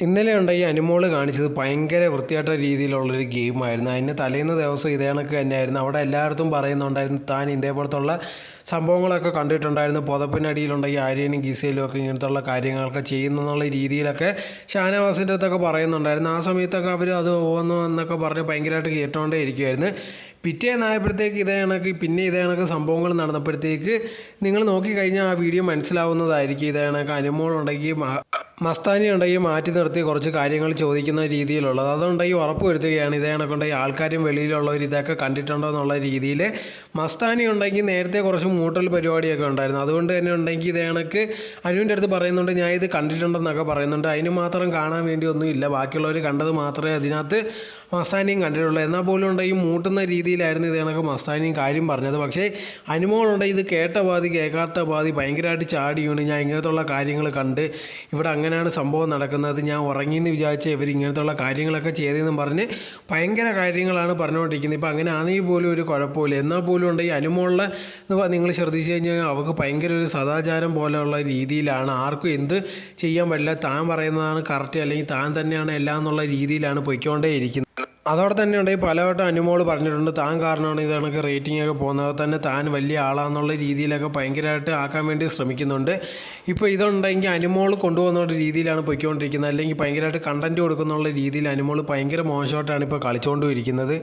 ഇന്നലെ ഉണ്ടായി അനുമോൾ കാണിച്ചത് ഭയങ്കര വൃത്തിയായിട്ട രീതിയിലുള്ളൊരു ഗെയിമായിരുന്നു. അതിന് തലേന്ന് ദിവസം ഇതേ കണക്ക് തന്നെയായിരുന്നു. അവിടെ എല്ലായിടത്തും പറയുന്നുണ്ടായിരുന്നു താൻ ഇതേപോലത്തുള്ള സംഭവങ്ങളൊക്കെ കണ്ടിട്ടുണ്ടായിരുന്നു. പുതപ്പിനടിയിലുണ്ടെങ്കിൽ ആര്യനും ഗീസയിലും ഒക്കെ ഇങ്ങനത്തുള്ള കാര്യങ്ങളൊക്കെ ചെയ്യുന്നെന്നുള്ള രീതിയിലൊക്കെ ഷാനവാസിന്റെ അടുത്തൊക്കെ പറയുന്നുണ്ടായിരുന്നു. ആ സമയത്തൊക്കെ അവർ അത് ഓന്നു എന്നൊക്കെ പറഞ്ഞ് ഭയങ്കരമായിട്ട് കേട്ടുകൊണ്ടേ ഇരിക്കുമായിരുന്നു പിറ്റേന്നായപ്പോഴത്തേക്ക് ഇതേ കണക്ക് പിന്നെ ഇതേ കണക്ക് സംഭവങ്ങൾ നടന്നപ്പോഴത്തേക്ക് നിങ്ങൾ നോക്കിക്കഴിഞ്ഞാൽ ആ വീഡിയോ മനസ്സിലാവുന്നതായിരിക്കും. ഇതേ കണക്ക് അനുമോളുണ്ടെങ്കിൽ മസ്താനി ഉണ്ടെങ്കിൽ മാറ്റി നിർത്തി കുറച്ച് കാര്യങ്ങൾ ചോദിക്കുന്ന രീതിയിലുള്ളത്. അതുണ്ടെങ്കിൽ ഉറപ്പ് വരുത്തുകയാണ് ഇതേ കണക്കുണ്ടെങ്കിൽ ആൾക്കാരും വെളിയിലുള്ളവർ ഇതൊക്കെ കണ്ടിട്ടുണ്ടോ എന്നുള്ള രീതിയിൽ മസ്താനി ഉണ്ടെങ്കിൽ നേരത്തെ കുറച്ച് മൂട്ടൽ പരിപാടിയൊക്കെ ഉണ്ടായിരുന്നു. അതുകൊണ്ട് തന്നെ ഉണ്ടെങ്കിൽ ഇതേ കണക്ക് അനുവിന്റെ അടുത്ത് പറയുന്നുണ്ട് ഞാൻ ഇത് കണ്ടിട്ടുണ്ടെന്നൊക്കെ പറയുന്നുണ്ട്. അതിന് മാത്രം കാണാൻ വേണ്ടി ഒന്നുമില്ല. ബാക്കിയുള്ളവർ കണ്ടത് മാത്രമേ അതിനകത്ത് മസ്താനിയും കണ്ടിട്ടുള്ളൂ. എന്നാൽ പോലും ഉണ്ടെങ്കിൽ മൂട്ടുന്ന രീതിയിലായിരുന്നു ഇത് കണക്ക് മസ്താനിയും കാര്യം പറഞ്ഞത്. പക്ഷേ അനുമോളുണ്ടെങ്കിൽ ഇത് കേട്ട പാതി കേൾക്കാത്ത പാതി ഭയങ്കരമായിട്ട് ചാടി വീണ് ഞാൻ ഇങ്ങനത്തുള്ള കാര്യങ്ങൾ കണ്ട് ഇവിടെ അങ്ങനെയാണ് സംഭവം നടക്കുന്നത്? ഞാൻ ഉറങ്ങിയെന്ന് വിചാരിച്ച ഇവർ ഇങ്ങനത്തുള്ള കാര്യങ്ങളൊക്കെ ചെയ്തതെന്നും പറഞ്ഞ് ഭയങ്കര കാര്യങ്ങളാണ് പറഞ്ഞുകൊണ്ടിരിക്കുന്നത്. ഇപ്പം അങ്ങനെ ആണെങ്കിൽ പോലും ഒരു കുഴപ്പമില്ല. എന്നാൽ പോലും ഉണ്ടെങ്കിൽ അനുമോളെ നിങ്ങൾ ശ്രദ്ധിച്ചു കഴിഞ്ഞാൽ അവൾക്ക് ഭയങ്കര ഒരു സദാചാരം പോലെയുള്ള രീതിയിലാണ്. ആർക്കും എന്ത് ചെയ്യാൻ പറ്റില്ല. താൻ പറയുന്നതാണ് കറക്റ്റ് അല്ലെങ്കിൽ താൻ തന്നെയാണ് എല്ലാം എന്നുള്ള രീതിയിലാണ് പൊയ്ക്കൊണ്ടേ ഇരിക്കുന്നത് അതോടെ തന്നെ ഈ പലവട്ടം അനുമോൾ പറഞ്ഞിട്ടുണ്ട് താൻ കാരണമാണ് ഇത് കണക്ക് റേറ്റിംഗ് ഒക്കെ പോകുന്നത്. തന്നെ താൻ വലിയ ആളാന്നുള്ള രീതിയിലൊക്കെ ഭയങ്കരമായിട്ട് ആക്കാൻ വേണ്ടി ശ്രമിക്കുന്നുണ്ട്. ഇപ്പോൾ ഇതുണ്ടെങ്കിൽ അനുമോൾ കൊണ്ടുപോകുന്ന രീതിയിലാണ് പോയിക്കൊണ്ടിരിക്കുന്നത്. അല്ലെങ്കിൽ ഭയങ്കരമായിട്ട് കണ്ടന്റ് കൊടുക്കുന്നുള്ള രീതിയിൽ അനുമോൾ ഭയങ്കര മോശമായിട്ടാണ് ഇപ്പോൾ കളിച്ചുകൊണ്ടിരിക്കുന്നത്